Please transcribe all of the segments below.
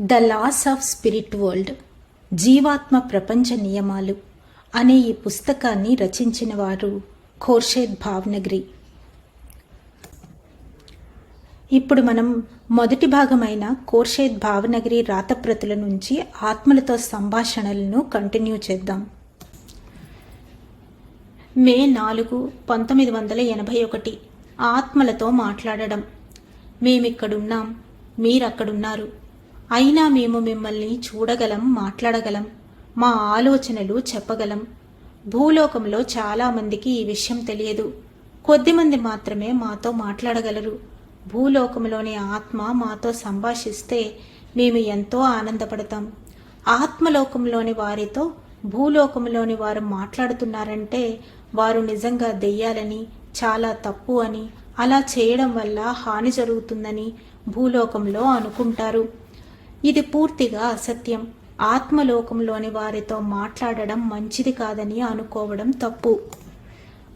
The loss of spirit world జీవాత్మ ప్రపంచ నియమాలు అనే ఈ పుస్తకాన్ని రచించిన వారు ఖోర్షేద్ భావనగిరి. ఇప్పుడు మనం మొదటి భాగమైన కోర్షేద్ భావనగిరి రాతప్రతుల నుంచి ఆత్మలతో సంభాషణలను కంటిన్యూ చేద్దాం. మే నాలుగు పంతొమ్మిది వందల ఎనభై ఒకటి ఆత్మలతో మాట్లాడడం. మేమిక్కడున్నాం మీరక్కడున్నారు. అయినా మేము మిమ్మల్ని చూడగలం మాట్లాడగలం మా ఆలోచనలు చెప్పగలం. భూలోకంలో చాలామందికి ఈ విషయం తెలియదు. కొద్దిమంది మాత్రమే మాతో మాట్లాడగలరు. భూలోకంలోని ఆత్మ మాతో సంభాషిస్తే మేము ఎంతో ఆనందపడతాం. ఆత్మలోకంలోని వారితో భూలోకంలోని వారు మాట్లాడుతున్నారంటే వారు నిజంగా దెయ్యాలని చాలా తప్పు అని అలా చేయడం వల్ల హాని జరుగుతుందని భూలోకంలో అనుకుంటారు. ఇది పూర్తిగా అసత్యం. ఆత్మలోకంలోని వారితో మాట్లాడడం మంచిది కాదని అనుకోవడం తప్పు.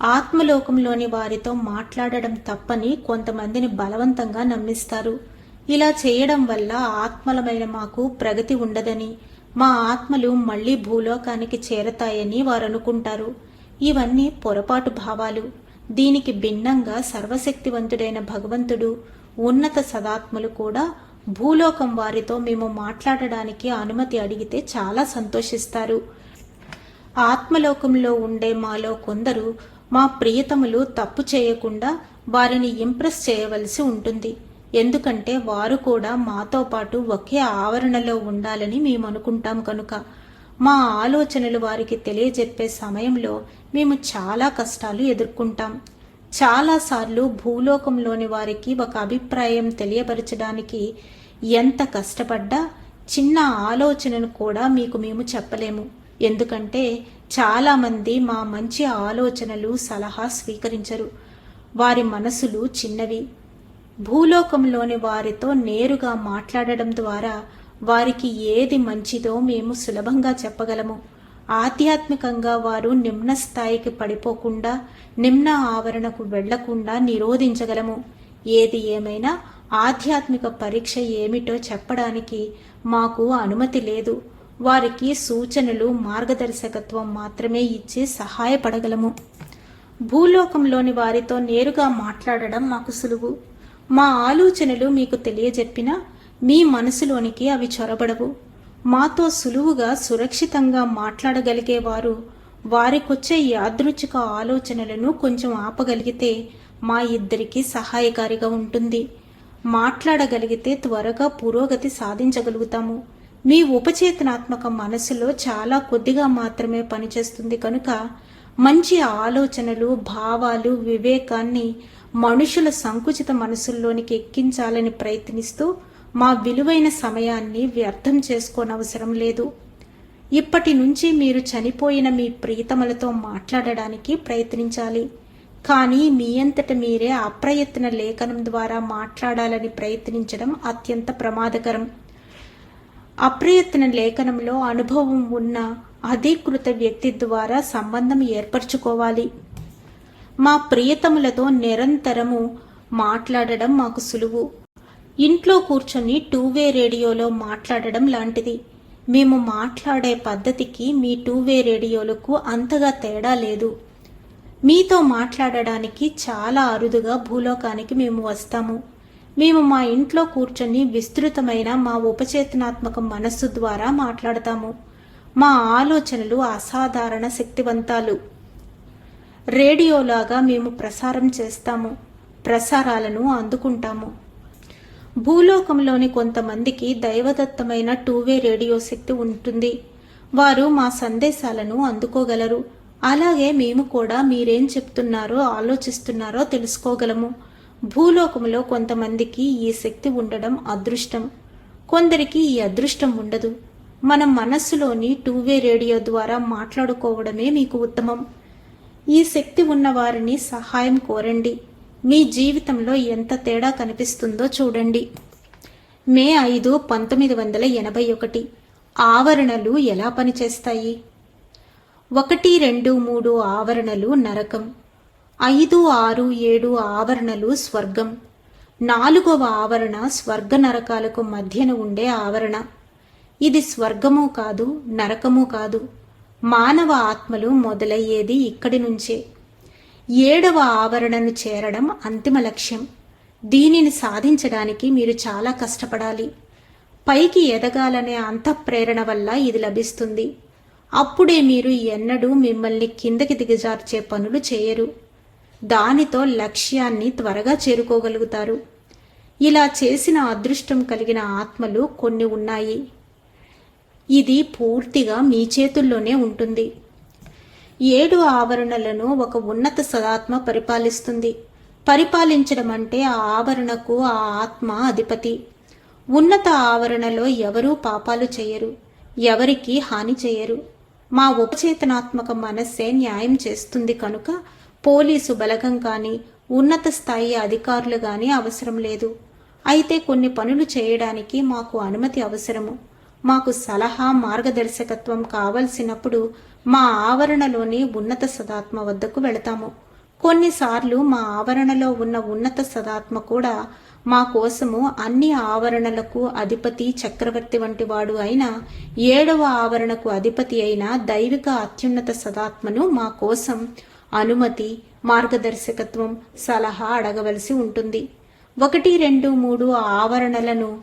ఆత్మలోకంలోని వారితో మాట్లాడడం తప్పని కొంతమందిని బలవంతంగా నమ్మిస్తారు. ఇలా చేయడం వల్ల ఆత్మలమైన మాకు ప్రగతి ఉండదని మా ఆత్మలు మళ్ళీ భూలోకానికి చేరతాయని వారు అనుకుంటారు ఇవన్నీ పొరపాటు భావాలు. దీనికి భిన్నంగా సర్వశక్తివంతుడైన భగవంతుడు ఉన్నత సదాత్మలు కూడా భూలోకం వారితో మేము మాట్లాడడానికి అనుమతి అడిగితే చాలా సంతోషిస్తారు. ఆత్మలోకంలో ఉండే మాలో కొందరు మా ప్రియతములు తప్పు చేయకుండా వారిని ఇంప్రెస్ చేయవలసి ఉంటుంది. ఎందుకంటే వారు కూడా మాతో పాటు ఒకే ఆవరణలో ఉండాలని మేము అనుకుంటాం కనుక. మా ఆలోచనలు వారికి తెలియజెప్పే సమయంలో మేము చాలా కష్టాలు ఎదుర్కొంటాం. చాలాసార్లు భూలోకంలోని వారికి ఒక అభిప్రాయం తెలియపరచడానికి ఎంత కష్టపడ్డా చిన్న ఆలోచనను కూడా మీకు మేము చెప్పలేము. ఎందుకంటే చాలామంది మా మంచి ఆలోచనలు సలహా స్వీకరించరు. వారి మనసులు చిన్నవి. భూలోకంలోని వారితో నేరుగా మాట్లాడడం ద్వారా వారికి ఏది మంచిదో మేము సులభంగా చెప్పగలము. ఆధ్యాత్మికంగా వారు నిమ్న స్థాయికి పడిపోకుండా నిమ్న ఆవరణకు వెళ్ళకుండా నిరోధించగలము. ఏది ఏమైనా ఆధ్యాత్మిక పరీక్ష ఏమిటో చెప్పడానికి మాకు అనుమతి లేదు. వారికి సూచనలు మార్గదర్శకత్వం మాత్రమే ఇచ్చి సహాయపడగలము. భూలోకంలోని వారితో నేరుగా మాట్లాడడం మాకు సులువు. మా ఆలోచనలు మీకు తెలియజెప్పినా మీ మనసులోనికి అవి చొరబడవు. మాతో సులువుగా సురక్షితంగా మాట్లాడగలిగేవారు. వారికొచ్చే యాదృచ్ఛిక ఆలోచనలను కొంచెం ఆపగలిగితే మా ఇద్దరికి సహాయకారిగా ఉంటుంది. మాట్లాడగలిగితే త్వరగా పురోగతి సాధించగలుగుతాము. మీ ఉపచేతనాత్మక మనసులో చాలా కొద్దిగా మాత్రమే పనిచేస్తుంది కనుక మంచి ఆలోచనలు భావాలు వివేకాన్ని మనుషుల సంకుచిత మనసుల్లోనికి ఎక్కించాలని ప్రయత్నిస్తూ మా విలువైన సమయాన్ని వ్యర్థం చేసుకోనవసరం లేదు. ఇప్పటి నుంచి మీరు చనిపోయిన మీ ప్రీతములతో మాట్లాడడానికి ప్రయత్నించాలి. కానీ మీ అంతట మీరే అప్రయత్న లేఖనం ద్వారా మాట్లాడాలని ప్రయత్నించడం అత్యంత ప్రమాదకరం. అప్రయత్న లేఖనంలో అనుభవం ఉన్న అధీకృత వ్యక్తి ద్వారా సంబంధం ఏర్పరచుకోవాలి. మా ప్రియతములతో నిరంతరము మాట్లాడడం మాకు సులువు. ఇంట్లో కూర్చొని టూ వే రేడియోలో మాట్లాడడం లాంటిది. మేము మాట్లాడే పద్ధతికి మీ టూ వే రేడియోలకు అంతగా తేడా లేదు. మీతో మాట్లాడడానికి చాలా అరుదుగా భూలోకానికి మేము వస్తాము. మేము మా ఇంట్లో కూర్చొని విస్తృతమైన మా ఉపచేతనాత్మక మనస్సు ద్వారా మాట్లాడతాము. మా ఆలోచనలు అసాధారణ శక్తివంతాలు. రేడియోలాగా మేము ప్రసారం చేస్తాము. ప్రసారాలను అందుకుంటాము. భూలోకంలోని కొంతమందికి దైవదత్తమైన టూవే రేడియో శక్తి ఉంటుంది. వారు మా సందేశాలను అందుకోగలరు. అలాగే మేము కూడా మీరేం చెప్తున్నారో ఆలోచిస్తున్నారో తెలుసుకోగలము. భూలోకంలో కొంతమందికి ఈ శక్తి ఉండడం అదృష్టం. కొందరికి ఈ అదృష్టం ఉండదు. మన మనస్సులోని టూవే రేడియో ద్వారా మాట్లాడుకోవడమే మీకు ఉత్తమం. ఈ శక్తి ఉన్న వారిని సహాయం కోరండి. మీ జీవితంలో ఎంత తేడా కనిపిస్తుందో చూడండి. మే ఐదు పంతొమ్మిది వందల ఎనభై ఒకటి. ఆవరణలు ఎలా పనిచేస్తాయి? ఒకటి రెండు మూడు ఆవరణలు నరకం. ఐదు ఆరు ఏడు ఆవరణలు స్వర్గం. నాలుగవ ఆవరణ స్వర్గ నరకాలకు మధ్యన ఉండే ఆవరణ. ఇది స్వర్గము కాదు నరకము కాదు. మానవ ఆత్మలు మొదలయ్యేది ఇక్కడి నుంచే. ఏడవ ఆవరణను చేరడం అంతిమ లక్ష్యం. దీనిని సాధించడానికి మీరు చాలా కష్టపడాలి. పైకి ఎదగాలనే అంతఃప్రేరణ వల్ల ఇది లభిస్తుంది. అప్పుడే మీరు ఎన్నడూ మిమ్మల్ని కిందకి దిగజార్చే పనులు చేయరు. దానితో లక్ష్యాన్ని త్వరగా చేరుకోగలుగుతారు. ఇలా చేసిన అదృష్టం కలిగిన ఆత్మలు కొన్ని ఉన్నాయి. ఇది పూర్తిగా మీ చేతుల్లోనే ఉంటుంది. ఏడు ఆవరణలను ఒక ఉన్నత సదాత్మ పరిపాలిస్తుంది. పరిపాలించడం అంటే ఆ ఆవరణకు ఆ ఆత్మ అధిపతి. ఉన్నత ఆవరణలో ఎవరూ పాపాలు చేయరు. ఎవరికి హాని చేయరు. మా ఉపచేతనాత్మక మనస్సే న్యాయం చేస్తుంది కనుక పోలీసు బలగం కానీ ఉన్నత స్థాయి అధికారులు కానీ అవసరం లేదు. అయితే కొన్ని పనులు చేయడానికి మాకు అనుమతి అవసరము. మాకు సలహా మార్గదర్శకత్వం కావలసినప్పుడు మా ఆవరణలోని ఉన్నత సదాత్మ వద్దకు వెళతాము. కొన్నిసార్లు మా ఆవరణలో ఉన్న ఉన్నత సదాత్మ కూడా మా కోసము అన్ని ఆవరణలకు అధిపతి చక్రవర్తి వంటి వాడు అయిన ఏడవ ఆవరణకు అధిపతి అయిన దైవిక అత్యున్నత సదాత్మను మా కోసం అనుమతి మార్గదర్శకత్వం సలహా అడగవలసి ఉంటుంది. ఒకటి రెండు మూడు ఆవరణలను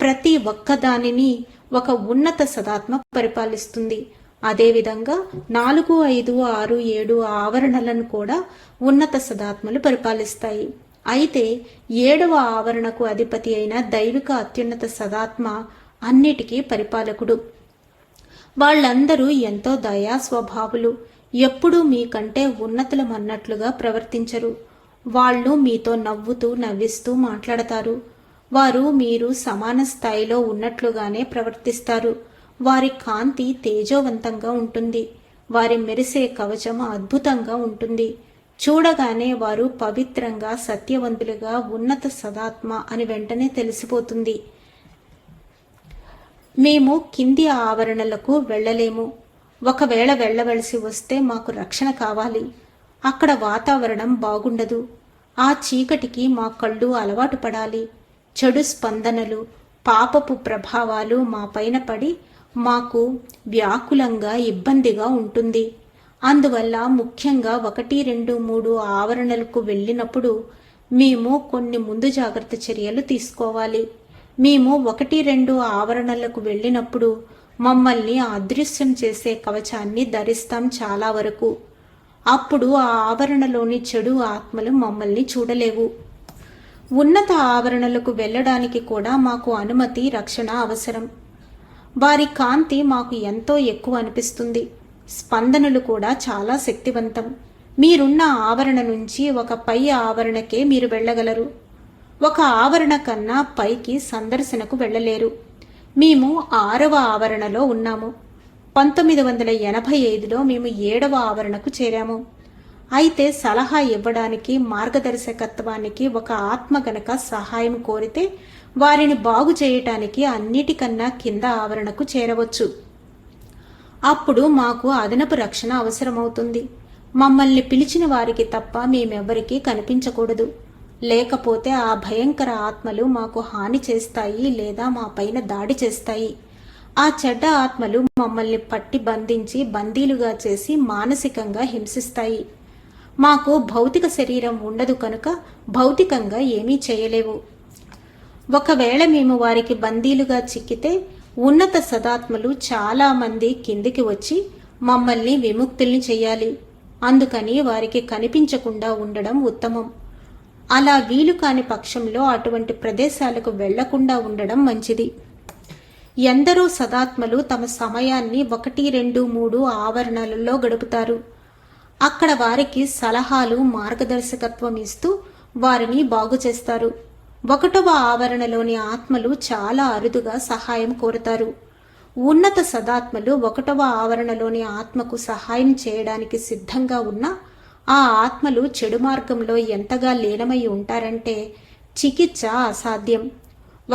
ప్రతి ఒక్కదానిని ఒక ఉన్నత సదాత్మ పరిపాలిస్తుంది. అదేవిధంగా నాలుగు ఐదు ఆరు ఏడు ఆవరణలను కూడా ఉన్నత సదాత్మలు పరిపాలిస్తాయి. అయితే ఏడవ ఆవరణకు అధిపతి అయిన దైవిక అత్యున్నత సదాత్మ అన్నిటికీ పరిపాలకుడు. వాళ్ళందరూ ఎంతో దయా స్వభావులు ఎప్పుడూ మీకంటే ఉన్నతులమన్నట్లుగా ప్రవర్తించరు. వాళ్ళు మీతో నవ్వుతూ నవ్విస్తూ మాట్లాడతారు. వారు మీరు సమాన స్థాయిలో ఉన్నట్లుగానే ప్రవర్తిస్తారు. వారి కాంతి తేజోవంతంగా ఉంటుంది. వారి మెరిసే కవచం అద్భుతంగా ఉంటుంది. చూడగానే వారు పవిత్రంగా సత్యవంతులుగా ఉన్నత సదాత్మ అని వెంటనే తెలిసిపోతుంది. మేము కింది ఆవరణలకు వెళ్ళలేము. ఒకవేళ వెళ్ళవలసి వస్తే మాకు రక్షణ కావాలి. అక్కడ వాతావరణం బాగుండదు. ఆ చీకటికి మా కళ్ళు అలవాటు పడాలి. చెడు స్పందనలు పాపపు ప్రభావాలు మా పైన పడి మాకు వ్యాకులంగా ఇబ్బందిగా ఉంటుంది. అందువల్ల ముఖ్యంగా ఒకటి రెండు మూడు ఆవరణలకు వెళ్ళినప్పుడు మేము కొన్ని ముందు జాగ్రత్త చర్యలు తీసుకోవాలి. మేము ఒకటి రెండు ఆవరణలకు వెళ్ళినప్పుడు మమ్మల్ని అదృశ్యం చేసే కవచాన్ని ధరిస్తాం చాలా వరకు. అప్పుడు ఆ ఆవరణలోని చెడు ఆత్మలు మమ్మల్ని చూడలేవు. ఉన్నత ఆవరణలకు వెళ్ళడానికి కూడా మాకు అనుమతి రక్షణ అవసరం. వారి కాంతి మాకు ఎంతో ఎక్కువ అనిపిస్తుంది. స్పందనలు కూడా చాలా శక్తివంతం. మీరున్న ఆవరణ నుంచి ఒక పై ఆవరణకే మీరు వెళ్ళగలరు. ఒక ఆవరణ కన్నా పైకి సందర్శనకు వెళ్ళలేరు. మేము ఆరవ ఆవరణలో ఉన్నాము. పంతొమ్మిది వందల ఎనభై ఐదులో మేము ఏడవ ఆవరణకు చేరాము. అయితే సలహా ఇవ్వడానికి మార్గదర్శకత్వానికి ఒక ఆత్మ గనక సహాయం కోరితే వారిని బాగు చేయటానికి అన్నిటికన్నా కింద ఆవరణకు చేరవచ్చు. అప్పుడు మాకు అదనపు రక్షణ అవసరమవుతుంది. మమ్మల్ని పిలిచిన వారికి తప్ప మేమెవ్వరికీ కనిపించకూడదు. లేకపోతే ఆ భయంకర ఆత్మలు మాకు హాని చేస్తాయి లేదా మా పైన దాడి చేస్తాయి. ఆ చెడ్డ ఆత్మలు మమ్మల్ని పట్టి బంధించి బందీలుగా చేసి మానసికంగా హింసిస్తాయి. మాకు భౌతిక శరీరం ఉండదు కనుక భౌతికంగా ఏమీ చేయలేవు. ఒకవేళ మేము వారికి బందీలుగా చిక్కితే ఉన్నత సదాత్మలు చాలా మంది కిందికి వచ్చి మమ్మల్ని విముక్తుల్ని చేయాలి అందుకని వారికి కనిపించకుండా ఉండడం ఉత్తమం. అలా వీలు కాని పక్షంలో అటువంటి ప్రదేశాలకు వెళ్ళకుండా ఉండడం మంచిది. ఎందరో సదాత్మలు తమ సమయాన్ని ఒకటి రెండు మూడు ఆవరణలలో గడుపుతారు. అక్కడ వారికి సలహాలు మార్గదర్శకత్వం ఇస్తూ వారిని బాగు చేస్తారు. ఒకటవ ఆవరణలోని ఆత్మలు చాలా అరుదుగా సహాయం కోరుతారు. ఉన్నత సదాత్మలు ఒకటవ ఆవరణలోని ఆత్మకు సహాయం చేయడానికి సిద్ధంగా ఉన్న ఆ ఆత్మలు చెడు మార్గంలో ఎంతగా లీనమై ఉంటారంటే చికిత్స అసాధ్యం.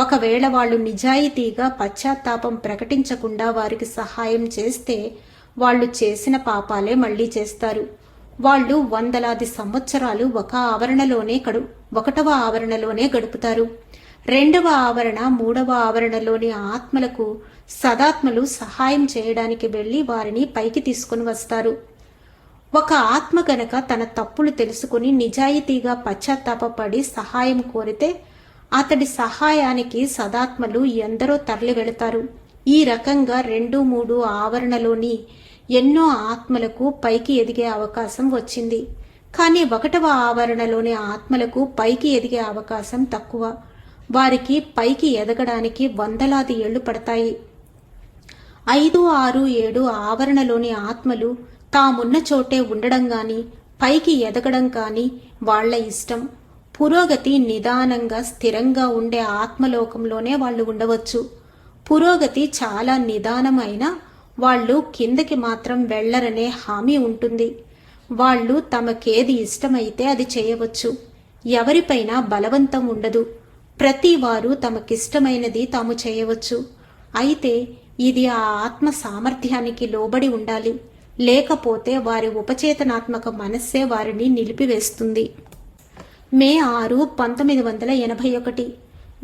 ఒకవేళ వాళ్ళు నిజాయితీగా పశ్చాత్తాపం ప్రకటించకుండా వారికి సహాయం చేస్తే వాళ్ళు చేసిన పాపాలే మళ్ళీ చేస్తారు. వాళ్ళు వందలాది సంవత్సరాలు ఒక ఆవరణలోనే గడు ఒకటవ ఆవరణలోనే గడుపుతారు. రెండవ ఆవరణ మూడవ ఆవరణలోని ఆత్మలకు సదాత్మలు సహాయం చేయడానికి వెళ్ళి వారిని పైకి తీసుకుని వస్తారు. ఒక ఆత్మ గనక తన తప్పులు తెలుసుకుని నిజాయితీగా పశ్చాత్తాపపడి సహాయం కోరితే అతడి సహాయానికి సదాత్మలు ఎందరో తరలి వెళతారు ఈ రకంగా రెండు మూడు ఆవరణలోని ఎన్నో ఆత్మలకు పైకి ఎదిగే అవకాశం వచ్చింది. కానీ ఒకటవ ఆవరణలోని ఆత్మలకు పైకి ఎదిగే అవకాశం తక్కువ. వారికి పైకి ఎదగడానికి వందలాది ఏళ్ళు పడతాయి. ఐదు ఆరు ఏడు ఆవరణలోని ఆత్మలు తామున్న చోటే ఉండడం గాని పైకి ఎదగడం కాని వాళ్ళ ఇష్టం. పురోగతి నిదానంగా స్థిరంగా ఉండే ఆత్మలోకంలోనే వాళ్ళు ఉండవచ్చు. పురోగతి చాలా నిదానమైన వాళ్ళు కిందకి మాత్రం వెళ్ళరనే హామీ ఉంటుంది. వాళ్ళు తమకేది ఇష్టమైతే అది చేయవచ్చు. ఎవరిపైనా బలవంతం ఉండదు. ప్రతి వారు తమకిష్టమైనది తాము చేయవచ్చు. అయితే ఇది ఆ ఆత్మ సామర్థ్యానికి లోబడి ఉండాలి. లేకపోతే వారి ఉపచేతనాత్మక మనస్సే వారిని నిలిపివేస్తుంది. మే ఆరు పంతొమ్మిది వందల ఎనభై ఒకటి.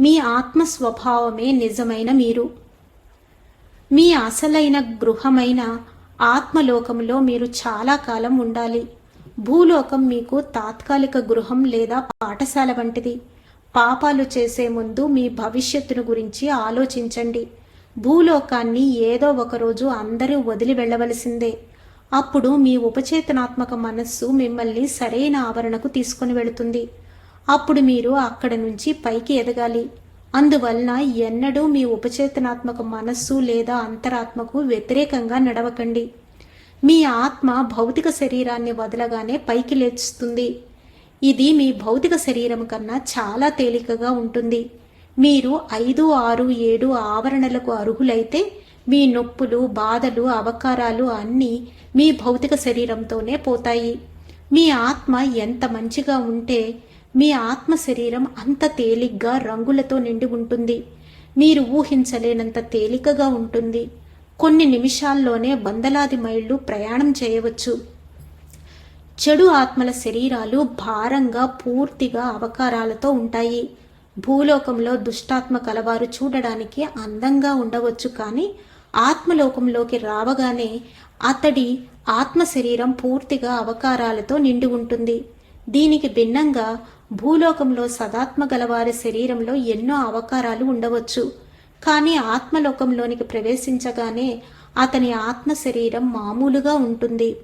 మీ ఆత్మ స్వభావమే నిజమైన మీరు. మీ అసలైన గృహమైన ఆత్మలోకంలో మీరు చాలా కాలం ఉండాలి. భూలోకం మీకు తాత్కాలిక గృహం లేదా పాఠశాల వంటిది. పాపాలు చేసే ముందు మీ భవిష్యత్తును గురించి ఆలోచించండి. భూలోకాన్ని ఏదో ఒకరోజు అందరూ వదిలి వెళ్ళవలసిందే. అప్పుడు మీ ఉపచేతనాత్మక మనస్సు మిమ్మల్ని సరైన ఆవరణకు తీసుకుని వెళుతుంది. అప్పుడు మీరు అక్కడ నుంచి పైకి ఎదగాలి. అందువలన ఎన్నడూ మీ ఉపచేతనాత్మక మనస్సు లేదా అంతరాత్మకు వ్యతిరేకంగా నడవకండి. మీ ఆత్మ భౌతిక శరీరాన్ని వదలగానే పైకి లేచుతుంది ఇది మీ భౌతిక శరీరం కన్నా చాలా తేలికగా ఉంటుంది. మీరు ఐదు ఆరు ఏడు ఆవరణలకు అర్హులైతే మీ నొప్పులు బాధలు అవకారాలు అన్నీ మీ భౌతిక శరీరంతోనే పోతాయి. మీ ఆత్మ ఎంత మంచిగా ఉంటే మీ ఆత్మ శరీరం అంత తేలిగ్గా రంగులతో నిండి ఉంటుంది. మీరు ఊహించలేనంత తేలికగా ఉంటుంది. కొన్ని నిమిషాల్లోనే వందలాది మైళ్ళు ప్రయాణం చేయవచ్చు. చెడు ఆత్మల శరీరాలు భారంగా పూర్తిగా అవకారాలతో ఉంటాయి. భూలోకంలో దుష్టాత్మ కలవారు చూడడానికి అందంగా ఉండవచ్చు కానీ ఆత్మలోకంలోకి రావగానే అతడి ఆత్మ శరీరం పూర్తిగా అవకారాలతో నిండి ఉంటుంది. దీనికి భిన్నంగా భూలోకంలో సదాత్మ గలవారి శరీరంలో ఎన్నో అవకారాలు ఉండవచ్చు. కానీ ఆత్మలోకంలోనికి ప్రవేశించగానే అతని ఆత్మ శరీరం మామూలుగా ఉంటుంది.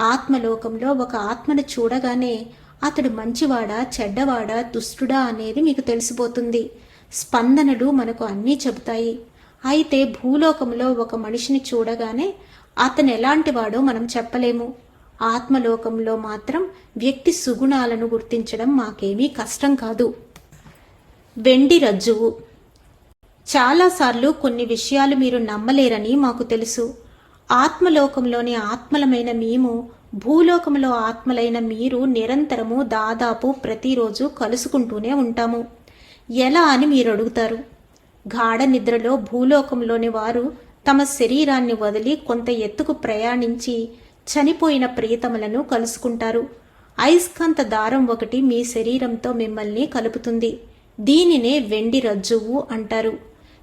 ఆత్మలోకంలో ఒక ఆత్మను చూడగానే అతడు మంచివాడా చెడ్డవాడా దుష్టుడా అనేది మీకు తెలిసిపోతుంది. స్పందనలు మనకు అన్నీ చెబుతాయి. అయితే భూలోకంలో ఒక మనిషిని చూడగానే అతను ఎలాంటివాడో మనం చెప్పలేము. ఆత్మలోకంలో మాత్రం వ్యక్తి సుగుణాలను గుర్తించడం మాకేమీ కష్టం కాదు. వెండి రజ్జువు. చాలాసార్లు కొన్ని విషయాలు మీరు నమ్మలేరని మాకు తెలుసు. ఆత్మలోకంలోని ఆత్మలమైన మేము భూలోకంలో ఆత్మలైన మీరు నిరంతరము దాదాపు ప్రతిరోజు కలుసుకుంటూనే ఉంటాము. ఎలా అని మీరు అడుగుతారు? గాఢ నిద్రలో భూలోకంలోని వారు తమ శరీరాన్ని వదిలి కొంత ఎత్తుకు ప్రయాణించి చనిపోయిన ప్రియతములను కలుసుకుంటారు. అయస్కాంత దారం ఒకటి మీ శరీరంతో మిమ్మల్ని కలుపుతుంది. దీనినే వెండి రజ్జువు అంటారు.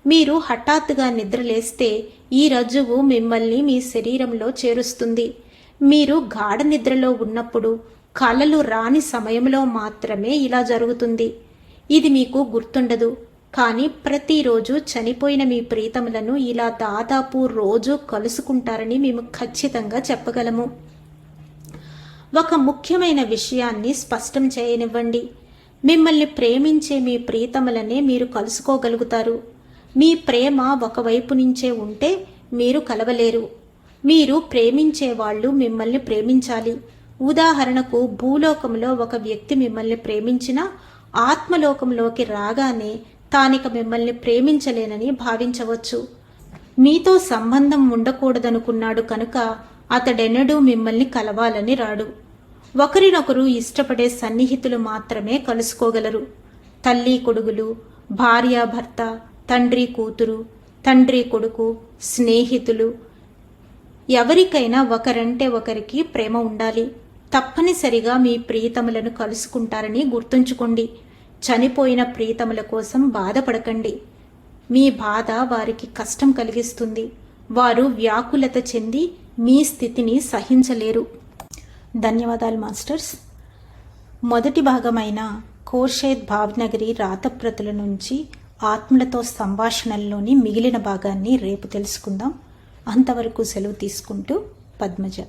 మీరు హఠాత్తుగా నిద్రలేస్తే ఈ రజ్జువు మిమ్మల్ని మీ శరీరంలో చేరుస్తుంది. మీరు గాఢ నిద్రలో ఉన్నప్పుడు కలలు రాని సమయంలో మాత్రమే ఇలా జరుగుతుంది. ఇది మీకు గుర్తుండదు. కానీ ప్రతిరోజు చనిపోయిన మీ ప్రీతములను ఇలా దాదాపు రోజు కలుసుకుంటారని మేము ఖచ్చితంగా చెప్పగలము. ఒక ముఖ్యమైన విషయాన్ని స్పష్టం చేయనివ్వండి. మిమ్మల్ని ప్రేమించే మీ ప్రీతములనే మీరు కలుసుకోగలుగుతారు. మీ ప్రేమ ఒకవైపు నుంచే ఉంటే మీరు కలవలేరు. మీరు ప్రేమించే వాళ్ళు మిమ్మల్ని ప్రేమించాలి. ఉదాహరణకు భూలోకంలో ఒక వ్యక్తి మిమ్మల్ని ప్రేమించినా ఆత్మలోకంలోకి రాగానే తానిక మిమ్మల్ని ప్రేమించలేనని భావించవచ్చు. మీతో సంబంధం ఉండకూడదనుకున్నాడు కనుక అతడెన్నడూ మిమ్మల్ని కలవాలని రాడు. ఒకరినొకరు ఇష్టపడే సన్నిహితులు మాత్రమే కలుసుకోగలరు. తల్లి కొడుగులు భార్యాభర్త తండ్రి కూతురు తండ్రి కొడుకు స్నేహితులు. ఎవరికైనా ఒకరంటే ఒకరికి ప్రేమ ఉండాలి. తప్పనిసరిగా మీ ప్రియతములను కలుసుకుంటారని గుర్తుంచుకోండి. చనిపోయిన ప్రీతముల కోసం బాధపడకండి. మీ బాధ వారికి కష్టం కలిగిస్తుంది. వారు వ్యాకులత చెంది మీ స్థితిని సహించలేరు. ధన్యవాదాలు మాస్టర్స్. మొదటి భాగమైన కోర్షేద్ భావ్నగరి రాతప్రతుల నుంచి ఆత్మలతో సంభాషణల్లోని మిగిలిన భాగాన్ని రేపు తెలుసుకుందాం. అంతవరకు సెలవు తీసుకుంటూ పద్మజ.